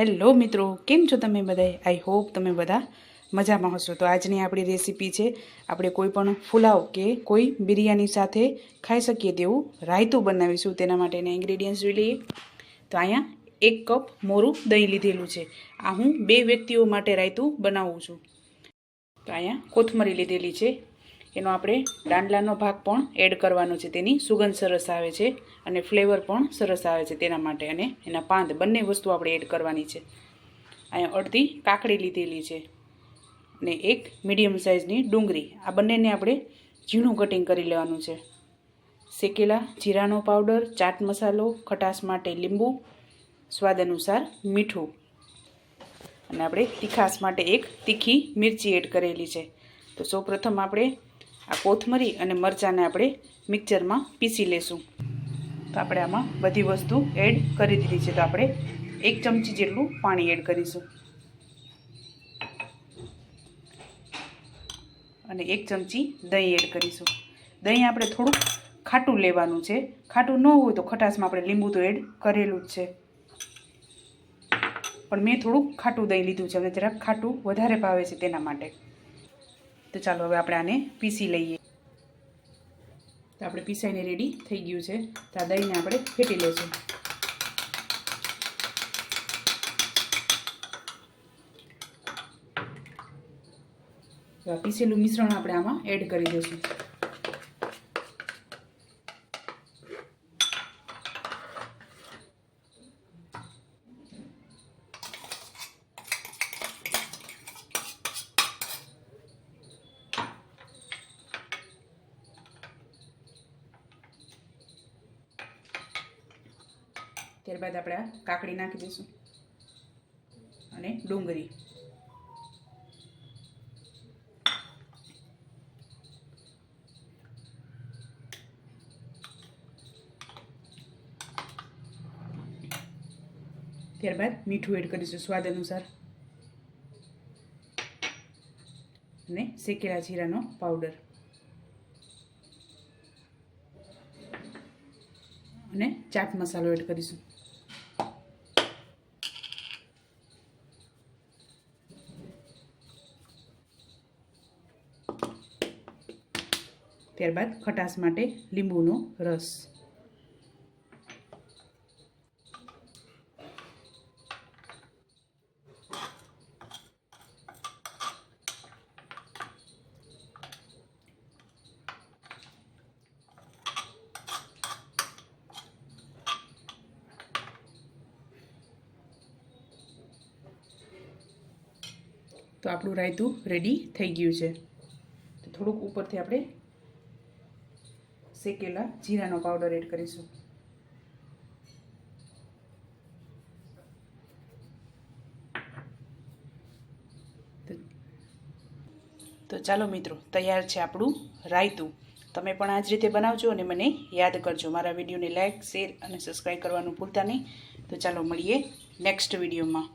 Hello મિત્રો, કેમ છો તમે બધાએ? આઈ હોપ તમે બધા મજામાં હશો. તો આજની આપણી રેસીપી છે, આપણે કોઈ પણ પુલાવ કે કોઈ બિરયાની સાથે ખાઈ શકીએ તેવું રાયતું બનાવીશું. તેના માટેના ઇન્ગ્રેડિયન્ટ્સ જોઈ લઈએ. તો અહીંયા એક કપ મોરું દહીં લીધેલું છે. આ હું બે વ્યક્તિઓ માટે રાયતું બનાવું છું. તો અહીંયા કોથમરી લીધેલી છે. એનો આપણે દાંડલાનો ભાગ પણ એડ કરવાનો છે. તેની સુગંધ સરસ આવે છે અને ફ્લેવર પણ સરસ આવે છે તેના માટે અને એના પાંદ, બંને વસ્તુ આપણે એડ કરવાની છે. અહીંયા અડધી કાકડી લીધેલી છે અને એક મીડિયમ સાઇઝની ડુંગળી. આ બંનેને આપણે ઝીણું કટિંગ કરી લેવાનું છે. શેકેલા જીરાનો પાવડર ચાટ મસાલો, ખટાશ માટે લીંબુ, સ્વાદ અનુસાર મીઠું અને આપણે તીખાશ માટે એક તીખી મિરચી એડ કરેલી છે. તો સૌપ્રથમ આપણે આ કોથમરી અને મરચાંને આપણે મિક્સરમાં પીસી લેશું. તો આપણે આમાં બધી વસ્તુ એડ કરી દીધી છે. તો આપણે એક ચમચી જેટલું પાણી એડ કરીશું. અને એક ચમચી દહીં એડ કરીશું. દહીં આપણે થોડુંક ખાટું લેવાનું છે. ખાટું ન હોય તો ખટાશમાં આપણે લીંબુ તો એડ કરેલું જ છે. પણ મેં થોડુંક ખાટું દહીં લીધું છે. અને જરાક ખાટું વધારે ભાવે છે તેના માટે. તો ચાલો હવે આપણે આને પીસી લઈએ. તો આપણે પીસાઈને રેડી થઈ ગયું છે. તો આ દહીંને આપણે ફેટી લઈશું પીસેલું મિશ્રણ આપણે આમાં એડ કરી દઈશું. ત્યારબાદ આપણે કાકડી નાખી દઈશું. અને ડુંગળી. ત્યારબાદ મીઠું એડ કરીશું સ્વાદ અનુસાર. અને શેકેલા જીરાનો પાવડર. અને ચાટ મસાલો એડ કરીશું. ત્યારબાદ ખટાશ માટે લીંબુનો રસ. તો આપણું રાયતું રેડી થઈ ગયું છે. તો થોડુંક ઉપરથી આપણે શેકેલા જીરાનો પાવડર એડ કરીશું. તો ચાલો મિત્રો, તૈયાર છે આપણું રાયતું. તમે પણ આ જ રીતે બનાવજો અને મને યાદ કરજો. મારા વિડીયોને લાઇક શેર અને સબસ્ક્રાઈબ કરવાનું ભૂલતા નહીં. તો ચાલો મળીએ નેક્સ્ટ વિડીયોમાં